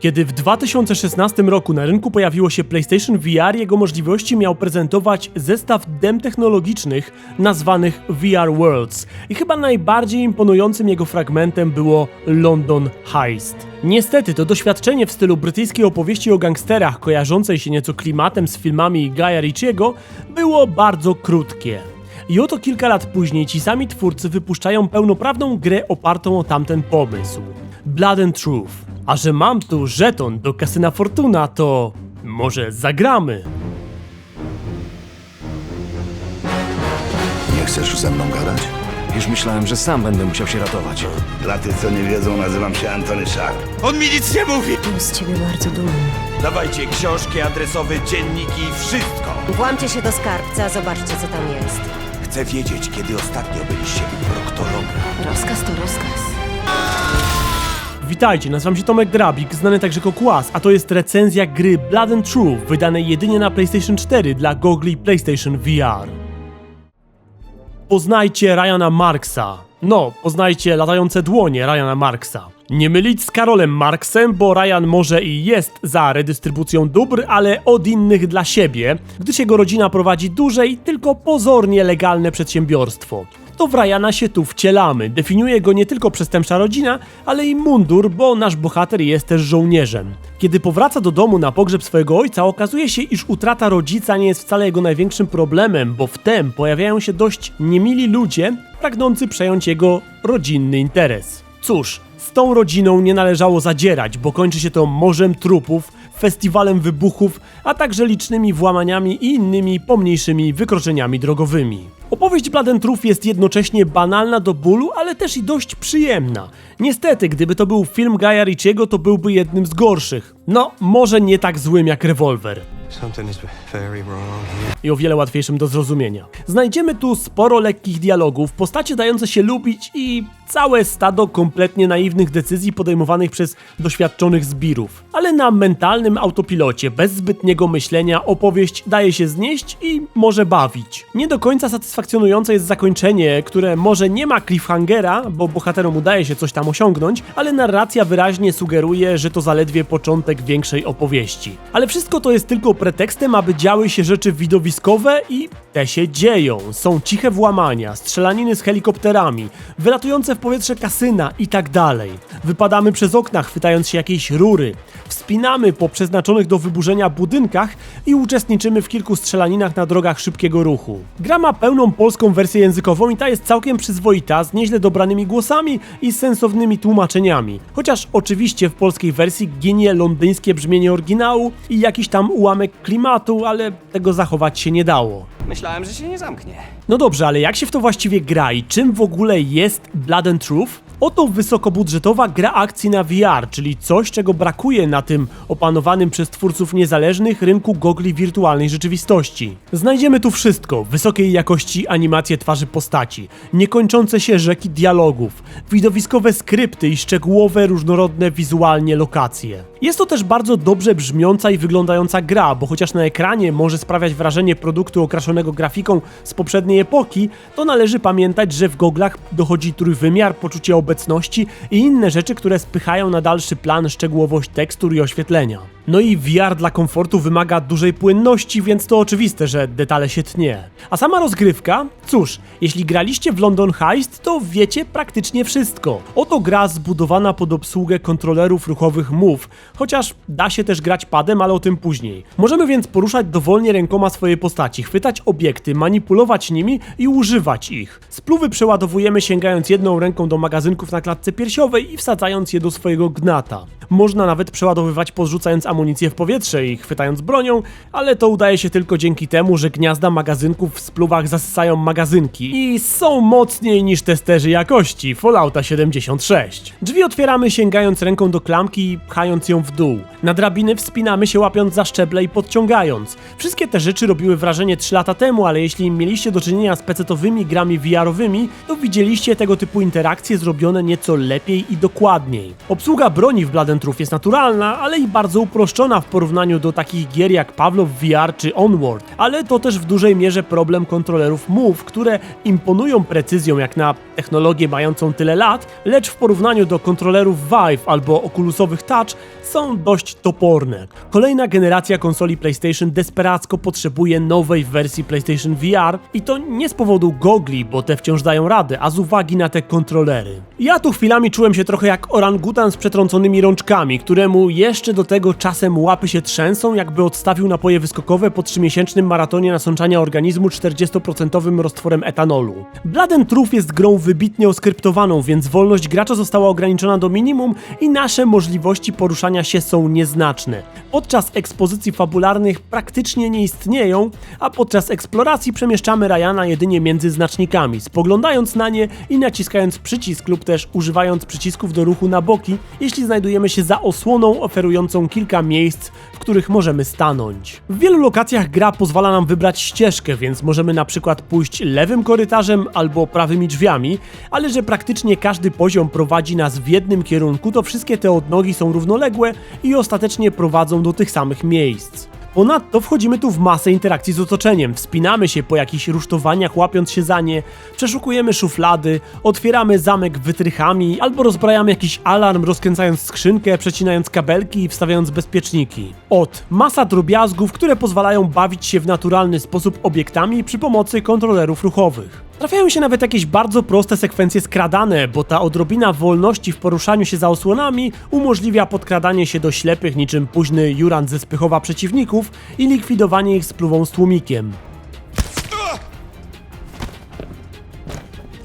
Kiedy w 2016 roku na rynku pojawiło się PlayStation VR, jego możliwości miał prezentować zestaw dem technologicznych nazwanych VR Worlds. I chyba najbardziej imponującym jego fragmentem było London Heist. Niestety to doświadczenie w stylu brytyjskiej opowieści o gangsterach, kojarzącej się nieco klimatem z filmami Guya Ritchiego, było bardzo krótkie. I oto kilka lat później ci sami twórcy wypuszczają pełnoprawną grę opartą o tamten pomysł. Blood and Truth. A że mam tu żeton do kasyna Fortuna, to może zagramy. Nie chcesz ze mną gadać? Już myślałem, że sam będę musiał się ratować. Dla tych, co nie wiedzą, nazywam się Antony Szak. On mi nic nie mówi! Jestem z ciebie bardzo dumny. Dawajcie książki, adresowe, dzienniki, wszystko. Włamcie się do skarbca, zobaczcie co tam jest. Chcę wiedzieć, kiedy ostatnio byliście u proktologa. Rozkaz to rozkaz. Witajcie, nazywam się Tomek Drabik, znany także jako Kłas, a to jest recenzja gry Blood and Truth, wydanej jedynie na PlayStation 4 dla gogli PlayStation VR. Poznajcie Ryana Marksa. No, poznajcie latające dłonie Ryana Marksa. Nie mylić z Karolem Marksem, bo Ryan może i jest za redystrybucją dóbr, ale od innych dla siebie, gdyż jego rodzina prowadzi duże i tylko pozornie legalne przedsiębiorstwo. To w Ryana się tu wcielamy. Definiuje go nie tylko przestępcza rodzina, ale i mundur, bo nasz bohater jest też żołnierzem. Kiedy powraca do domu na pogrzeb swojego ojca, okazuje się, iż utrata rodzica nie jest wcale jego największym problemem, bo wtem pojawiają się dość niemili ludzie, pragnący przejąć jego rodzinny interes. Cóż, z tą rodziną nie należało zadzierać, bo kończy się to morzem trupów, festiwalem wybuchów, a także licznymi włamaniami i innymi pomniejszymi wykroczeniami drogowymi. Opowieść Truth jest jednocześnie banalna do bólu, ale też i dość przyjemna. Niestety, gdyby to był film Guya Ritchiego, to byłby jednym z gorszych. No, może nie tak złym jak here. i o wiele łatwiejszym do zrozumienia. Znajdziemy tu sporo lekkich dialogów, postacie dające się lubić i całe stado kompletnie naiwnych decyzji podejmowanych przez doświadczonych zbirów. Ale na mentalnym autopilocie, bez zbytniego myślenia, opowieść daje się znieść i może bawić. Nie do końca satysfakcjonujące jest zakończenie, które może nie ma cliffhangera, bo bohaterom udaje się coś tam osiągnąć, ale narracja wyraźnie sugeruje, że to zaledwie początek większej opowieści. Ale wszystko to jest tylko pretekstem, aby działy się rzeczy widowiskowe i te się dzieją. Są ciche włamania, strzelaniny z helikopterami, wylatujące w powietrze kasyna i tak dalej. Wypadamy przez okna, chwytając się jakiejś rury. Wspinamy po przeznaczonych do wyburzenia budynkach i uczestniczymy w kilku strzelaninach na drogach szybkiego ruchu. Gra ma pełną polską wersję językową i ta jest całkiem przyzwoita, z nieźle dobranymi głosami i sensownymi tłumaczeniami. Chociaż oczywiście w polskiej wersji ginie londyńskie brzmienie oryginału i jakiś tam ułamek klimatu, ale tego zachować się nie dało. Myślałem, że się nie zamknie. No dobrze, ale jak się w to właściwie gra i czym w ogóle jest Blood and Truth? Oto wysokobudżetowa gra akcji na VR, czyli coś, czego brakuje na tym opanowanym przez twórców niezależnych rynku gogli wirtualnej rzeczywistości. Znajdziemy tu wszystko: wysokiej jakości animacje twarzy postaci, niekończące się rzeki dialogów, widowiskowe skrypty i szczegółowe, różnorodne wizualnie lokacje. Jest to też bardzo dobrze brzmiąca i wyglądająca gra, bo chociaż na ekranie może sprawiać wrażenie produktu okraszonego grafiką z poprzedniej epoki, to należy pamiętać, że w goglach dochodzi trójwymiar, poczucie obecności i inne rzeczy, które spychają na dalszy plan szczegółowość tekstur i oświetlenia. No i VR dla komfortu wymaga dużej płynności, więc to oczywiste, że detale się tnie. A sama rozgrywka? Cóż, jeśli graliście w London Heist, to wiecie praktycznie wszystko. Oto gra zbudowana pod obsługę kontrolerów ruchowych Move, chociaż da się też grać padem, ale o tym później. Możemy więc poruszać dowolnie rękoma swoje postaci, chwytać obiekty, manipulować nimi i używać ich. Spluwy przeładowujemy sięgając jedną ręką do magazynków na klatce piersiowej i wsadzając je do swojego gnata. Można nawet przeładowywać podrzucając amunicję w powietrze i chwytając bronią, ale to udaje się tylko dzięki temu, że gniazda magazynków w spluwach zasysają magazynki i są mocniej niż testerzy jakości Fallouta 76. Drzwi otwieramy sięgając ręką do klamki i pchając ją w dół. Na drabiny wspinamy się łapiąc za szczeble i podciągając. Wszystkie te rzeczy robiły wrażenie 3 lata temu, ale jeśli mieliście do czynienia z pecetowymi grami VR-owymi, to widzieliście tego typu interakcje zrobione nieco lepiej i dokładniej. Obsługa broni w Truth jest naturalna, ale i bardzo uproszczona w porównaniu do takich gier jak Pavlov VR czy Onward. Ale to też w dużej mierze problem kontrolerów Move, które imponują precyzją jak na technologię mającą tyle lat, lecz w porównaniu do kontrolerów Vive albo Oculusowych Touch są dość toporne. Kolejna generacja konsoli PlayStation desperacko potrzebuje nowej wersji PlayStation VR i to nie z powodu gogli, bo te wciąż dają radę, a z uwagi na te kontrolery. Ja tu chwilami czułem się trochę jak orangutan z przetrąconymi rączkami, któremu jeszcze do tego czasem łapy się trzęsą, jakby odstawił napoje wyskokowe po 3-miesięcznym maratonie nasączania organizmu 40% roztworem etanolu. Blood and Truth jest grą wybitnie oskryptowaną, więc wolność gracza została ograniczona do minimum i nasze możliwości poruszania się są nieznaczne. Podczas ekspozycji fabularnych praktycznie nie istnieją, a podczas eksploracji przemieszczamy Ryana jedynie między znacznikami, spoglądając na nie i naciskając przycisk lub też używając przycisków do ruchu na boki, jeśli znajdujemy się za osłoną oferującą kilka miejsc, w których możemy stanąć. W wielu lokacjach gra pozwala nam wybrać ścieżkę, więc możemy na przykład pójść lewym korytarzem albo prawymi drzwiami, ale że praktycznie każdy poziom prowadzi nas w jednym kierunku, to wszystkie te odnogi są równoległe i ostatecznie prowadzą do tych samych miejsc. Ponadto wchodzimy tu w masę interakcji z otoczeniem, wspinamy się po jakichś rusztowaniach łapiąc się za nie, przeszukujemy szuflady, otwieramy zamek wytrychami albo rozbrajamy jakiś alarm rozkręcając skrzynkę, przecinając kabelki i wstawiając bezpieczniki. Od masa drobiazgów, które pozwalają bawić się w naturalny sposób obiektami przy pomocy kontrolerów ruchowych. Trafiają się nawet jakieś bardzo proste sekwencje skradane, bo ta odrobina wolności w poruszaniu się za osłonami umożliwia podkradanie się do ślepych niczym późny Jurand ze Spychowa przeciwników i likwidowanie ich spluwą z tłumikiem.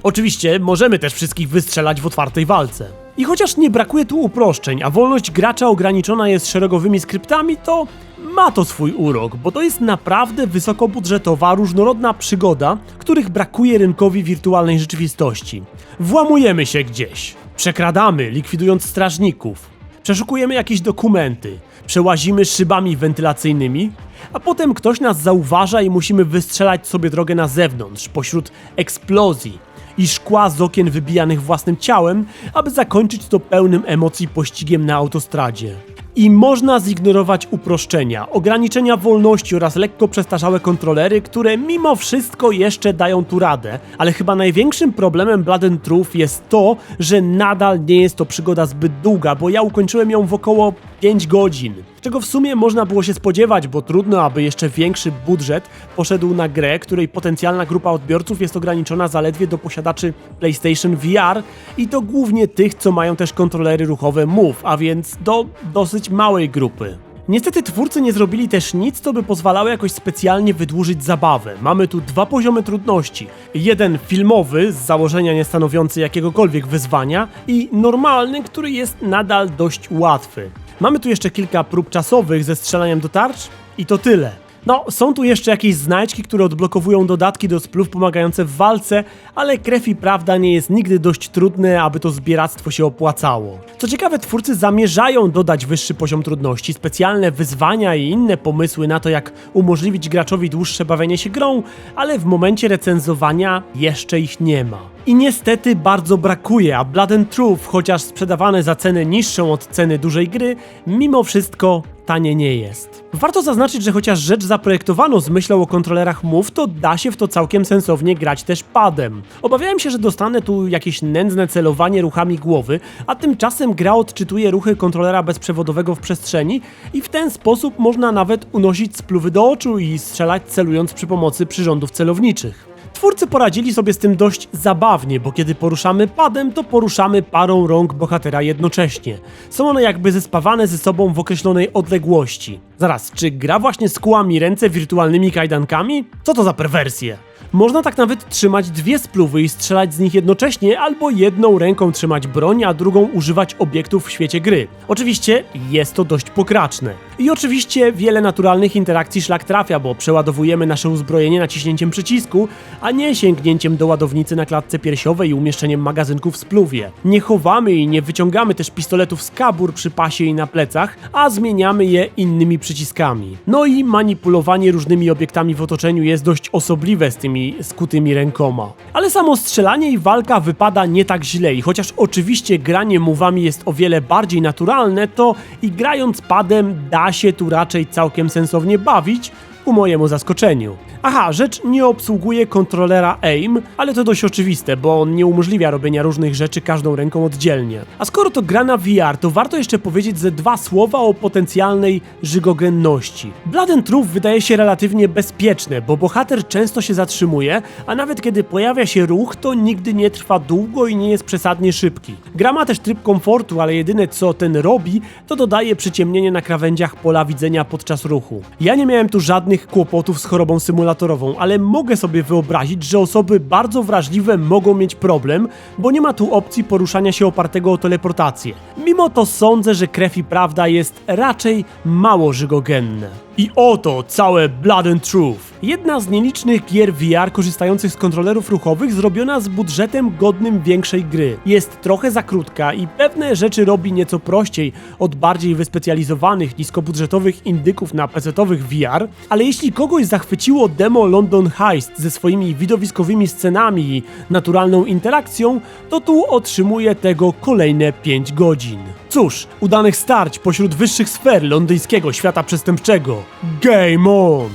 Oczywiście możemy też wszystkich wystrzelać w otwartej walce. I chociaż nie brakuje tu uproszczeń, a wolność gracza ograniczona jest szeregowymi skryptami, to ma to swój urok, bo to jest naprawdę wysokobudżetowa, różnorodna przygoda, których brakuje rynkowi wirtualnej rzeczywistości. Włamujemy się gdzieś, przekradamy, likwidując strażników, przeszukujemy jakieś dokumenty, przełazimy szybami wentylacyjnymi, a potem ktoś nas zauważa i musimy wystrzelać sobie drogę na zewnątrz, pośród eksplozji i szkła z okien wybijanych własnym ciałem, aby zakończyć to pełnym emocji pościgiem na autostradzie. I można zignorować uproszczenia, ograniczenia wolności oraz lekko przestarzałe kontrolery, które mimo wszystko jeszcze dają tu radę, ale chyba największym problemem Blood and Truth jest to, że nadal nie jest to przygoda zbyt długa, bo ja ukończyłem ją w około 5 godzin. Czego w sumie można było się spodziewać, bo trudno, aby jeszcze większy budżet poszedł na grę, której potencjalna grupa odbiorców jest ograniczona zaledwie do posiadaczy PlayStation VR i to głównie tych, co mają też kontrolery ruchowe Move, a więc do dosyć małej grupy. Niestety twórcy nie zrobili też nic, co by pozwalało jakoś specjalnie wydłużyć zabawę. Mamy tu dwa poziomy trudności. Jeden filmowy, z założenia nie stanowiący jakiegokolwiek wyzwania i normalny, który jest nadal dość łatwy. Mamy tu jeszcze kilka prób czasowych ze strzelaniem do tarcz i to tyle. No, są tu jeszcze jakieś znajdźki, które odblokowują dodatki do splów pomagające w walce, ale krew i prawda nie jest nigdy dość trudne, aby to zbieractwo się opłacało. Co ciekawe, twórcy zamierzają dodać wyższy poziom trudności, specjalne wyzwania i inne pomysły na to, jak umożliwić graczowi dłuższe bawienie się grą, ale w momencie recenzowania jeszcze ich nie ma. I niestety bardzo brakuje, a Blood and Truth, chociaż sprzedawane za cenę niższą od ceny dużej gry, mimo wszystko tanie nie jest. Warto zaznaczyć, że chociaż rzecz zaprojektowano z myślą o kontrolerach Move, to da się w to całkiem sensownie grać też padem. Obawiałem się, że dostanę tu jakieś nędzne celowanie ruchami głowy, a tymczasem gra odczytuje ruchy kontrolera bezprzewodowego w przestrzeni i w ten sposób można nawet unosić spluwy do oczu i strzelać celując przy pomocy przyrządów celowniczych. Twórcy poradzili sobie z tym dość zabawnie, bo kiedy poruszamy padem, to poruszamy parą rąk bohatera jednocześnie. Są one jakby zespawane ze sobą w określonej odległości. Zaraz, czy gra właśnie skuła mi ręce wirtualnymi kajdankami? Co to za perwersje? Można tak nawet trzymać dwie spluwy i strzelać z nich jednocześnie, albo jedną ręką trzymać broń, a drugą używać obiektów w świecie gry. Oczywiście jest to dość pokraczne. I oczywiście wiele naturalnych interakcji szlak trafia, bo przeładowujemy nasze uzbrojenie naciśnięciem przycisku, a nie sięgnięciem do ładownicy na klatce piersiowej i umieszczeniem magazynku w spluwie. Nie chowamy i nie wyciągamy też pistoletów z kabur przy pasie i na plecach, a zmieniamy je innymi przyciskami przyciskami. No i manipulowanie różnymi obiektami w otoczeniu jest dość osobliwe z tymi skutymi rękoma. Ale samo strzelanie i walka wypada nie tak źle i chociaż oczywiście granie mówami jest o wiele bardziej naturalne, to i grając padem da się tu raczej całkiem sensownie bawić, ku mojemu zaskoczeniu. Aha, rzecz nie obsługuje kontrolera AIM, ale to dość oczywiste, bo on nie umożliwia robienia różnych rzeczy każdą ręką oddzielnie. A skoro to gra na VR, to warto jeszcze powiedzieć ze dwa słowa o potencjalnej żygogenności. Blood and Truth wydaje się relatywnie bezpieczne, bo bohater często się zatrzymuje, a nawet kiedy pojawia się ruch, to nigdy nie trwa długo i nie jest przesadnie szybki. Gra ma też tryb komfortu, ale jedyne co ten robi, to dodaje przyciemnienie na krawędziach pola widzenia podczas ruchu. Ja nie miałem tu żadnych kłopotów z chorobą symulatorową, ale mogę sobie wyobrazić, że osoby bardzo wrażliwe mogą mieć problem, bo nie ma tu opcji poruszania się opartego o teleportację. Mimo to sądzę, że krew i prawda jest raczej mało żygogenne. I oto całe Blood and Truth. Jedna z nielicznych gier VR korzystających z kontrolerów ruchowych zrobiona z budżetem godnym większej gry. Jest trochę za krótka i pewne rzeczy robi nieco prościej od bardziej wyspecjalizowanych, niskobudżetowych indyków na PC-owych VR, ale jeśli kogoś zachwyciło demo London Heist ze swoimi widowiskowymi scenami i naturalną interakcją, to tu otrzymuje tego kolejne 5 godzin. Cóż, udanych starć pośród wyższych sfer londyńskiego świata przestępczego. Game on!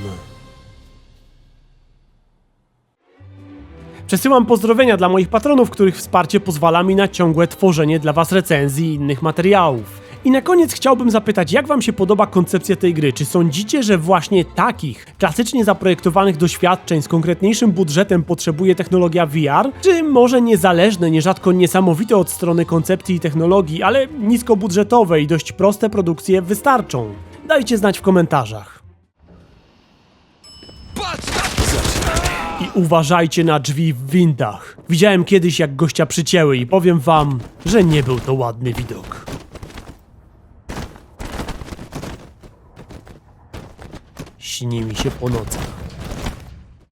Przesyłam pozdrowienia dla moich patronów, których wsparcie pozwala mi na ciągłe tworzenie dla Was recenzji i innych materiałów. I na koniec chciałbym zapytać, jak Wam się podoba koncepcja tej gry? Czy sądzicie, że właśnie takich klasycznie zaprojektowanych doświadczeń z konkretniejszym budżetem potrzebuje technologia VR? Czy może niezależne, nierzadko niesamowite od strony koncepcji i technologii, ale niskobudżetowe i dość proste produkcje wystarczą? Dajcie znać w komentarzach. I uważajcie na drzwi w windach. Widziałem kiedyś, jak gościa przycięły i powiem wam, że nie był to ładny widok. Śni mi się po nocach.